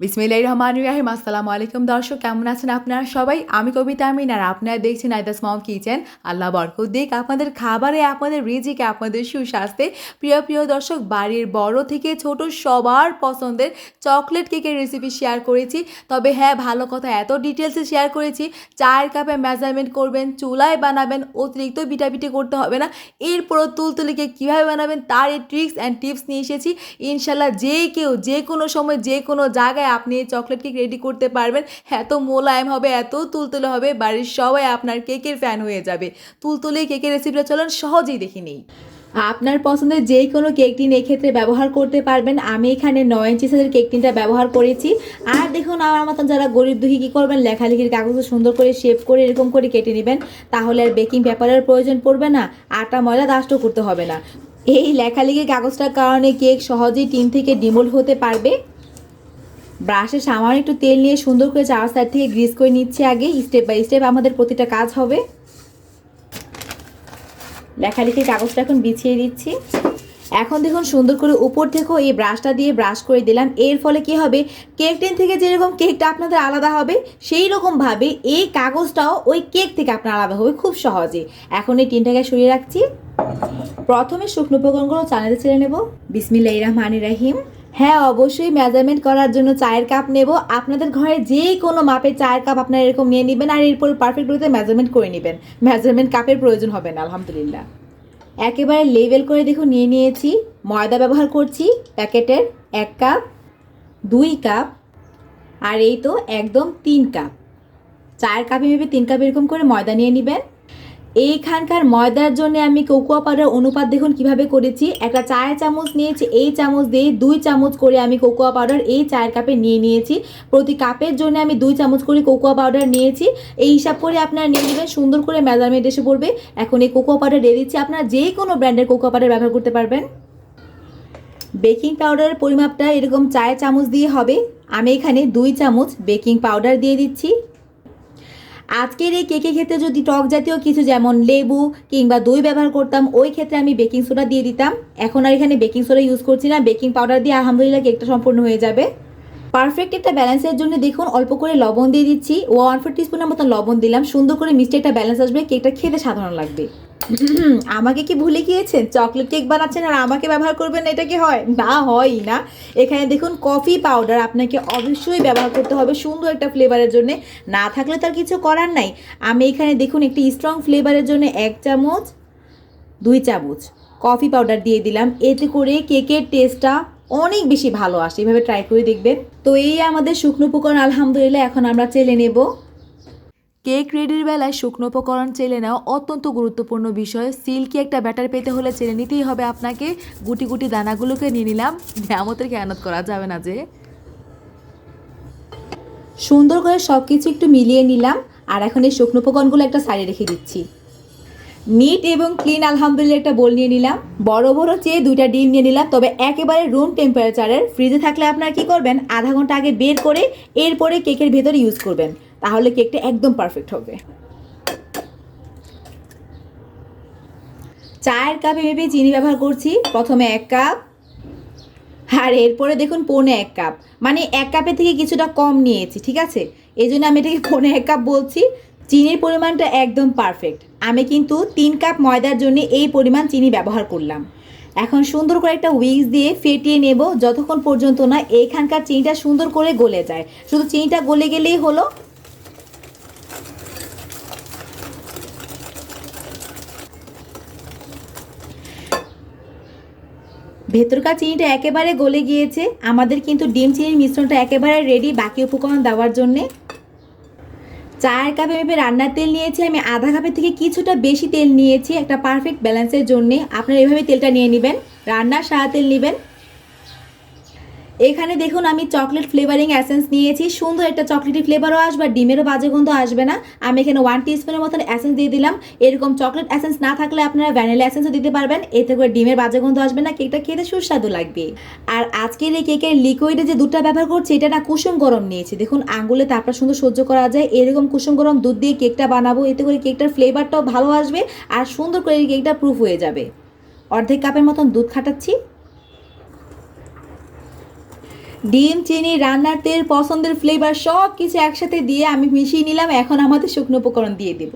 বিসমিল্লাহির রহমান রাহিম। আসসালামু আলাইকুম দর্শক, কেমন আছেন আপনারা সবাই? আমি কবিতা আমিন আর আপনারা দেখছেন আইদাস মম কিচেন আল্লাহ বরকত দিক, আপনাদের খাবারে, আপনাদের রিজিকে, আপনাদের সুস্বাস্থ্যে। প্রিয় প্রিয় দর্শক, বাড়ির বড় থেকে ছোট সবার পছন্দের চকলেট কেকের রেসিপি শেয়ার করেছি। তবে হ্যাঁ ভালো কথা, এত ডিটেলসে শেয়ার করেছি। চায়ের কাপে মেজারমেন্ট করবেন, চুলায় বানাবেন, অতিরিক্ত বিটাবিটি করতে হবে না। এরপরও তুলতুলি কেক কীভাবে বানাবেন, তার এই ট্রিক্স অ্যান্ড টিপস নিয়ে এসেছি। ইনশাল্লাহ যে কেউ, যে কোনো সময়, যে কোনো জায়গায় আপনি এই চকলেট কেক রেডি করতে পারবেন। এত মোলায়েম হবে, এত তুলতুলে হবে, বাড়ির সবাই আপনার কেকের ফ্যান হয়ে যাবে। তুলতুলে কেকের রেসিপিটা চলুন সহজেই দেখে নেই। আপনার পছন্দের যে কোনো কেক টিন এক্ষেত্রে ব্যবহার করতে পারবেন। আমি এখানে নয় ইঞ্চি সাইজের কেক টিনটা ব্যবহার করেছি। আর দেখুন, আমার মতন যারা গরিব দুঃখী কী করবেন? লেখালেখির কাগজে সুন্দর করে শেপ করে এরকম করে কেটে নেবেন। তাহলে আর বেকিং পেপারের প্রয়োজন পড়বে না। আটা, ময়দা দাস্টও করতে হবে না। এই লেখালেখির কাগজটার কারণে কেক সহজেই টিন থেকে ডিমোল্ড হতে পারবে। ব্রাশে সামান্য একটু তেল নিয়ে সুন্দর করে চার সাইড থেকে গ্রিস করে নিচ্ছে আগে। স্টেপ বাই স্টেপ আমাদের প্রতিটা কাজ হবে। লেখালেখির কাগজটা এখন বিছিয়ে দিচ্ছি। এখন দেখুন সুন্দর করে উপর থেকেও এই ব্রাশটা দিয়ে ব্রাশ করে দিলাম। এর ফলে কি হবে? কেক টিন থেকে যেরকম কেকটা আপনাদের আলাদা হবে সেই রকমভাবে এই কাগজটাও ওই কেক থেকে আপনার আলাদা হবে খুব সহজে। এখন এই টিনটাকে সরিয়ে রাখছি। প্রথমে শুকনো উপকরণগুলো চানাতে ছেড়ে নেব। বিসমিল্লাহ রহমানির রাহিম। হ্যাঁ অবশ্যই মেজারমেন্ট করার জন্য চায়ের কাপ নেব। আপনাদের ঘরে যে কোনো মাপের চায়ের কাপ আপনারা এরকম নিয়ে নেবেন আর এরপর পারফেক্ট রুতে মেজারমেন্ট করে নেবেন। মেজারমেন্ট কাপের প্রয়োজন হবে না, আলহামদুলিল্লাহ। একেবারে লেভেল করে দেখুন নিয়ে নিয়েছি। ময়দা ব্যবহার করছি, প্যাকেটের এক কাপ দুই কাপ আর এই তো একদম তিন কাপ চায়ের কাপে ভেবে তিন কাপ এরকম করে ময়দা নিয়ে নেবেন। এইখানকার ময়দার জন্য আমি কোকোয়া পাউডার অনুপাত দেখুন কীভাবে করেছি। একটা চায়ের চামচ নিয়েছি, এই চামচ দিয়ে দুই চামচ করে আমি কোকোয়া পাউডার এই চায়ের কাপে নিয়ে নিয়েছি। প্রতি কাপের জন্য আমি দুই চামচ করে কোকোয়া পাউডার নিয়েছি। এই হিসাব করে আপনারা নিয়ে নেবেন, সুন্দর করে মেজারমেন্ট এসে পড়বে। এখন এই কোকোয়া পাউডার দিয়ে দিচ্ছি, আপনারা যে কোনো ব্র্যান্ডের কোকোয়া পাউডার ব্যবহার করতে পারবেন। বেকিং পাউডারের পরিমাপটা এরকম চায়ের চামচ দিয়ে হবে। আমি এখানে দুই চামচ বেকিং পাউডার দিয়ে দিচ্ছি। আজকের এই কেকে ক্ষেত্রে যদি টক জাতীয় কিছু যেমন লেবু কিংবা দই ব্যবহার করতাম, ওই ক্ষেত্রে আমি বেকিং সোডা দিয়ে দিতাম। এখন আর এখানে বেকিং সোডা ইউজ করছি না। বেকিং পাউডার দিয়ে আলহামদুলিল্লাহ কেকটা সম্পূর্ণ হয়ে যাবে। পারফেক্ট একটা ব্যালেন্সের জন্য দেখুন, অল্প করে লবণ দিয়ে দিচ্ছি। ওয়ান ফোর টিস্পুনের মতো লবণ দিলাম। সুন্দর করে মিষ্টি একটা ব্যালেন্স আসবে। কেকটা খেতে সাধারণ লাগবে। আমাকে কি ভুলে গিয়েছেন? চকলেট কেক বানাচ্ছেন আর আমাকে ব্যবহার করবেন এটা কি হয়? না, হয়ই না। এখানে দেখুন, কফি পাউডার আপনাকে অবশ্যই ব্যবহার করতে হবে সুন্দর একটা ফ্লেভারের জন্য। না থাকলে তার কিছু করার নাই। আমি এখানে দেখুন, একটি স্ট্রং ফ্লেভারের জন্য এক চামচ, দুই চামচ কফি পাউডার দিয়ে দিলাম। এতে করে কেকের টেস্টটা অনেক বেশি ভালো আসে। এভাবে ট্রাই করে দেখবেন। তো এই আমাদের শুকনো উপকরণ, আলহামদুলিল্লাহ, এখন আমরা চেলে নেব। কেক রেডির বেলায় শুকনো উপকরণ চেলে নেওয়া অত্যন্ত গুরুত্বপূর্ণ বিষয়। সিল্কি একটা ব্যাটার পেতে হলে চেলে নিতেই হবে আপনাকে। গুটি গুটি দানাগুলোকে নিয়ে নিলাম। নিয়ামতের খেয়ানত করা যাবে না যে। সুন্দর করে সব কিছু একটু মিলিয়ে নিলাম। আর এখন এই শুকনো উপকরণগুলো একটা সাইডে রেখে দিচ্ছি। নিট এবং ক্লিন আলহামদুলিল্লাহ একটা বোল নিয়ে নিলাম। বড় বড় চেয়ে দুইটা ডিম নিয়ে নিলাম। তবে একেবারে রুম টেম্পারেচারের ফ্রিজে থাকলে আপনারা কি করবেন? আধা ঘণ্টা আগে বের করে এরপরে কেকের ভেতরে ইউজ করবেন। তাহলে কেকটা একদম পারফেক্ট হবে। চায়ের কাপে ভেবে চিনি ব্যবহার করছি, প্রথমে এক কাপ আর এরপরে দেখুন পৌনে এক কাপ মানে এক কাপের থেকে কিছুটা কম নিয়েছি, ঠিক আছে? এই জন্য আমি এটাকে পৌনে এক কাপ বলছি। চিনির পরিমাণটা একদম পারফেক্ট আমি কিন্তু তিন কাপ ময়দার জন্য এই পরিমাণ চিনি ব্যবহার করলাম। এখন সুন্দর করে একটা উইক্স দিয়ে ফেটিয়ে নেব, যতক্ষণ পর্যন্ত না এইখানকার চিনিটা সুন্দর করে গলে যায়। শুধু চিনিটা গলে গেলেই হলো ভেতরকার চিনিটা একেবারে গলে গিয়েছে। আমাদের কিন্তু ডিম চিনির মিশ্রণটা একেবারে রেডি বাকি উপকরণ দেওয়ার জন্যে। চায়ের কাপে মেপে রান্নার তেল নিয়েছি, আমি আধা কাপের থেকে কিছুটা বেশি তেল নিয়েছি, একটা পারফেক্ট ব্যালেন্সের জন্যে। আপনারা এভাবে তেলটা নিয়ে নেবেন, রান্নার সারা তেল নেবেন। এখানে দেখুন, আমি চকলেট ফ্লেভারিং অ্যাসেন্স নিয়েছি। সুন্দর একটা চকলেটি ফ্লেভারও আসবে, আর ডিমেরও বাজে গন্ধ আসবে না। আমি এখানে ওয়ান টিস্পুনের মতন অ্যাসেন্স দিয়ে দিলাম। এরকম চকলেট অ্যাসেন্স না থাকলে আপনারা ভ্যানিলা অ্যাসেন্সও দিতে পারবেন। এতে করে ডিমের বাজে গন্ধ আসবে না, কেকটা খেতে সুস্বাদু লাগবে। আর আজকের এই কেকের লিকুইডে যে দুধটা ব্যবহার করছি, এটা না কুসুম গরম নিয়েছি। দেখুন, আঙ্গুলে তাপটা সুন্দর সহ্য করা যায়। এরকম কুসুম গরম দুধ দিয়ে কেকটা বানাবো, এতে করে কেকটার ফ্লেভারটাও ভালো আসবে, আর সুন্দর করে কেকটা প্রুফ হয়ে যাবে। অর্ধেক কাপের মতন দুধ খাটাচ্ছি। ডিম, চিনি, রান্নার তেল, পছন্দের ফ্লেভার সব কিছু একসাথে দিয়ে আমি মিশিয়ে নিলাম। এখন আমাদের শুকনো উপকরণ দিয়ে দেব।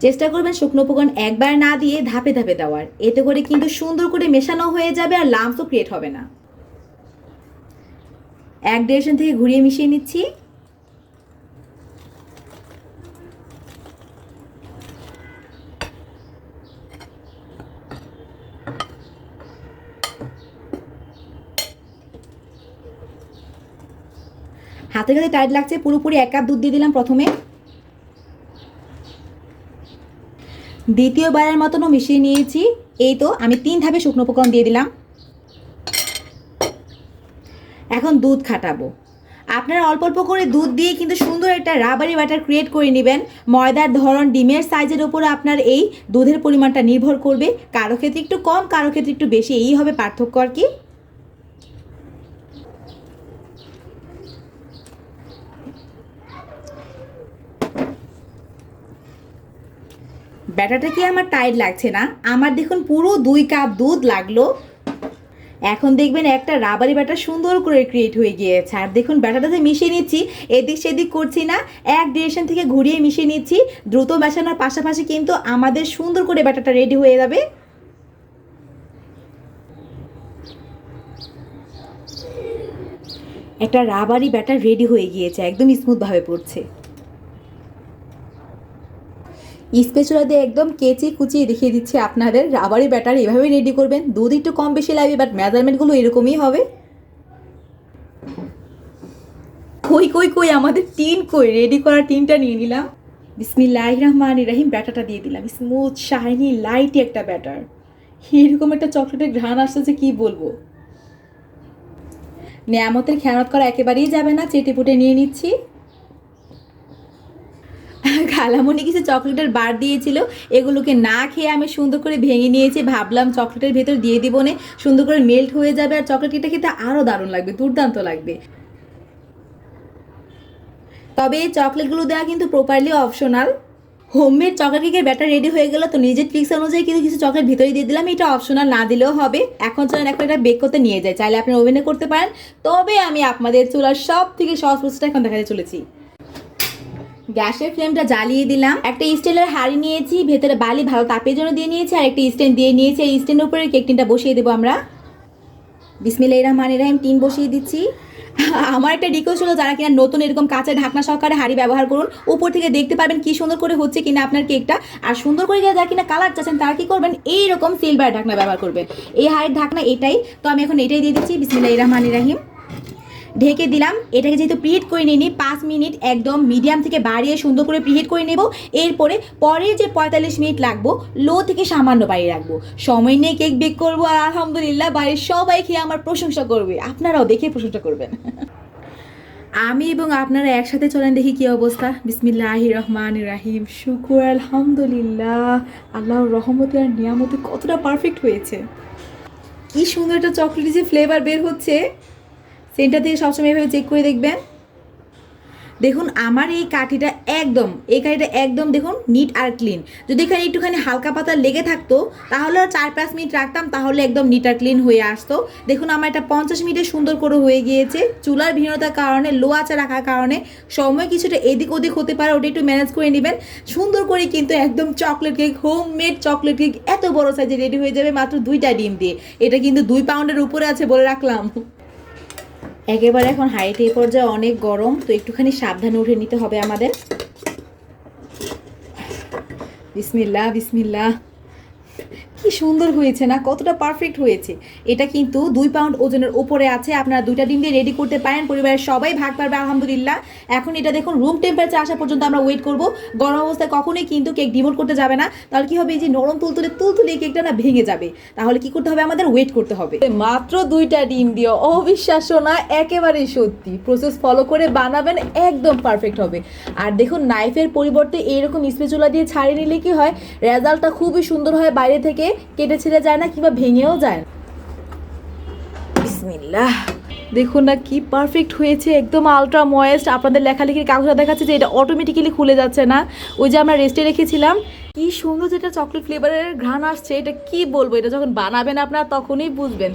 চেষ্টা করবেন শুকনো উপকরণ একবার না দিয়ে ধাপে ধাপে দেওয়ার। এতে করে কিন্তু সুন্দর করে মেশানো হয়ে যাবে আর লাম্পসও ক্রিয়েট হবে না। এক ডিরেকশন থেকে ঘুরিয়ে মিশিয়ে নিচ্ছি। হাতে হাতে টাইট লাগছে, পুরোপুরি এক কাপ দুধ দিয়ে দিলাম প্রথমে। দ্বিতীয়বারের মতনও মিশিয়ে নিয়েছি। এই তো, আমি তিন ধাপে শুকনো উপকরণ দিয়ে দিলাম। এখন দুধ খাটাবো। আপনারা অল্প অল্প করে দুধ দিয়ে কিন্তু সুন্দর একটা রাবারি ব্যাটার ক্রিয়েট করে নেবেন। ময়দার ধরন, ডিমের সাইজের উপর আপনার এই দুধের পরিমাণটা নির্ভর করবে। কারও ক্ষেত্রে একটু কম, কারও ক্ষেত্রে একটু বেশি, এই হবে পার্থক্য আর কি। ব্যাটারটা কি আমার টাইট লাগছে না? আমার দেখুন পুরো দুই কাপ দুধ লাগল। এখন দেখবেন একটা রাবারি ব্যাটার সুন্দর করে ক্রিয়েট হয়ে গিয়েছে। আর দেখুন ব্যাটাটা যে মিশিয়ে নিচ্ছি, এদিক সেদিক করছি না, এক ডিরেকশন থেকে ঘুরিয়ে মিশিয়ে নিচ্ছি। দ্রুত মেশানোর পাশাপাশি কিন্তু আমাদের সুন্দর করে ব্যাটারটা রেডি হয়ে যাবে। একটা রাবারি ব্যাটার রেডি হয়ে গিয়েছে, একদম স্মুথভাবে পড়ছে। স্পেচুলা দিয়ে একদম কেচি কুচিয়ে দেখিয়ে দিচ্ছি আপনাদের। রাবারি ব্যাটার এভাবেই রেডি করবেন। দুধ একটু কম বেশি লাগবে বাট মেজারমেন্টগুলো এরকমই হবে। কই কই কই, আমাদের টিন কই? রেডি করা টিনটা নিয়ে নিলাম। বিসমিল্লাহ রহমান রাহিম ব্যাটারটা দিয়ে দিলাম। স্মুথ শাইনি লাইটই একটা ব্যাটার। এরকম একটা চকলেটের ঘ্রাণ আসছে যে কী বলব? নেয়ামতের খেয়ানত করা একেবারেই যাবে না চেটে পুটে নিয়ে নিচ্ছি। খালামণি কিছু চকলেটের বার দিয়েছিল, এগুলোকে না খেয়ে আমি সুন্দর করে ভেঙে নিয়েছি। ভাবলাম চকলেটের ভেতর দিয়ে দিব নে, সুন্দর করে মেল্ট হয়ে যাবে আর চকলেট কেকটা খেতে আরও দারুণ লাগবে, দুর্দান্ত লাগবে। তবে এই চকলেটগুলো দেওয়া কিন্তু প্রপারলি অপশনাল হোমমেড চকলেট কেকের ব্যাটার রেডি হয়ে গেল, তো নিজের ট্রিক্স অনুযায়ী কিন্তু কিছু চকলেট ভিতরে দিয়ে দিলাম, এটা অপশনাল না দিলেও হবে। এখন চলেন এখন এটা বেক করতে নিয়ে যায় চাইলে আপনি ওভেনে করতে পারেন। তবে আমি আপনাদের চুলার সব থেকে সহজ প্রসেসটা এখন দেখাতে চলেছি। গ্যাসের ফ্লেমটা জ্বালিয়ে দিলাম। একটা স্টিলের হাঁড়ি নিয়েছি, ভেতরে বালি ভালো তাপের জন্য দিয়ে নিয়েছি, আর একটা স্ট্যান্ড দিয়ে নিয়েছি। এই স্ট্যান্ডের উপরে কেক টিনটা বসিয়ে দেবো আমরা। বিসমিল্লাহ রহমান রাহিম, টিন বসিয়ে দিচ্ছি। আমার একটা রিকোয়েস্ট হলো, যারা কিনা নতুন এরকম কাঁচা ঢাকনা সহকারে হাঁড়ি ব্যবহার করুন, উপর থেকে দেখতে পারবেন কি সুন্দর করে হচ্ছে কিনা আপনার কেকটা। আর সুন্দর করে যারা কিনা কালার চাচ্ছেন, তারা কি করবেন, এইরকম সিলভার ঢাকনা ব্যবহার করবেন। এই হাঁড়ির ঢাকনা এটাই। তো আমি এখন এটাই দিয়ে দিচ্ছি। বিসমিল্লাহ রহমান রাহিম। ঢেকে দিলাম। এটাকে যেহেতু প্রিহিট করে নিই পাঁচ মিনিট একদম মিডিয়াম থেকে বাড়িয়ে সুন্দর করে প্রিহিট করে নেব। এরপরে পরের যে পঁয়তাল্লিশ মিনিট লাগবো লো থেকে সামান্য বাড়িয়ে রাখব। সময় নিয়ে কেক বেক করব, আর আলহামদুলিল্লাহ বাড়ির সবাই খেয়ে আমার প্রশংসা করবে। আপনারাও দেখে প্রশংসা করবেন। আমি এবং আপনারা একসাথে চলেন দেখি কি অবস্থা। বিসমিল্লাহ রহমান রাহিম। শুকুর, আলহামদুলিল্লাহ। আল্লাহর রহমতে আর নিয়ামতে কতটা পারফেক্ট হয়েছে। কি সুন্দর একটা চকলেটের যে ফ্লেভার বের হচ্ছে। সেন্টার থেকে সবসময় এভাবে চেক করে দেখবেন। দেখুন, আমার এই কাঠিটা একদম, এই কাঠিটা একদম দেখুন নিট আর ক্লিন যদি এখানে একটুখানি হালকা পাতা লেগে থাকতো, তাহলে চার পাঁচ মিনিট রাখতাম, তাহলে একদম নিট আর ক্লিন হয়ে আসতো। দেখুন, আমার এটা পঞ্চাশ মিনিটে সুন্দর করে হয়ে গিয়েছে। চুলার ভিন্নতার কারণে লো আঁচে রাখার কারণে সময় কিছুটা এদিক ওদিক হতে পারে, ওটা একটু ম্যানেজ করে নেবেন। সুন্দর করে কিন্তু একদম chocolate cake homemade chocolate cake এত বড় সাইজে রেডি হয়ে যাবে মাত্র দুইটা ডিম দিয়ে। এটা কিন্তু দুই পাউন্ডের উপরে আছে বলে রাখলাম। একেবারে এখন হাইট এই পর্যায়ে অনেক গরম, তো একটুখানি সাবধানে উঠে নিতে হবে আমাদের। বিসমিল্লা বিসমিল্লা কি সুন্দর হয়েছে না? কতটা পারফেক্ট হয়েছে? এটা কিন্তু দুই পাউন্ড ওজনের উপরে আছে। আপনারা দুইটা ডিম দিয়ে রেডি করতে পারেন। পরিবারের সবাই ভাগ পারবে, আলহামদুলিল্লাহ। এখন এটা দেখুন রুম টেম্পারেচার আসা পর্যন্ত আমরা ওয়েট করব। গরম অবস্থায় কখনোই কিন্তু কেক ডিমোট করতে যাবে না। তাহলে কি হবে? এই যে নরম তুলতুলে তুলতুলে কেকটা না ভেঙে যাবে। তাহলে কি করতে হবে? আমাদের ওয়েট করতে হবে। মাত্র দুইটা ডিম দিও। অবিশ্বাস্য না, একেবারে সত্যি। প্রসেস ফলো করে বানাবেন, একদম পারফেক্ট হবে। আর দেখুন নাইফের পরিবর্তে এইরকম স্পেচুলা দিয়ে ছাড়িয়ে নিলে কি হয়? রেজাল্টটা খুবই সুন্দর হয় বাইরে থেকে। কেটে ছেড়ে যায় না কিংবা ভেঙেও যায় না। বিসমিল্লাহ। দেখুন না কি পারফেক্ট হয়েছে একদম আলট্রা ময়েস্ট আপনাদের লেখালেখির কাগজটা দেখাচ্ছে যে এটা অটোমেটিক্যালি খুলে যাচ্ছে না। ওই যে আমরা রেস্টে রেখেছিলাম কি সুন্দর যেটা চকলেট ফ্লেভারের ঘ্রাণ আসছে এটা কি বলব? এটা যখন বানাবেন আপনারা তখনই বুঝবেন।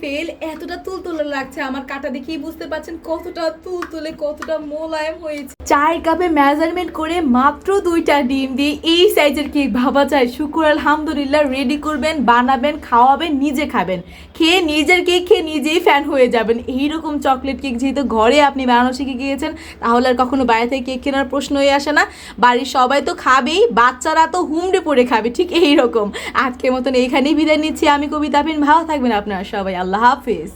ফেল এতটা তুলতুলে লাগছে আমার কাটা দেখেই বুঝতে পারছেন কতটা তুলতুলে, কতটা মোলায়েম হয়েছে। চায়ের কাপে মেজারমেন্ট করে মাত্র দুইটা ডিম দিয়ে এই সাইজের কেক ভাবা যায়। শুকুর আলহামদুলিল্লাহ রেডি করবেন, বানাবেন, খাওয়াবেন, নিজে খাবেন। খেয়ে নিজের কেক খেয়ে নিজেই ফ্যান হয়ে যাবেন। এইরকম চকলেট কেক যেহেতু ঘরে আপনি বানানো শিখে গিয়েছেন, তাহলে আর কখনো বাইরে থেকে কেক কেনার প্রশ্নই আসে না। বাড়ির সবাই তো খাবেই, বাচ্চারা তো হুমড়ে পড়ে খাবে, ঠিক এই রকম আজকের মতন এইখানেই বিদায় নিচ্ছি। আমি কবিতা আপিন ভালো থাকবেন আপনারা সবাই। আল্লাহ হাফিজ।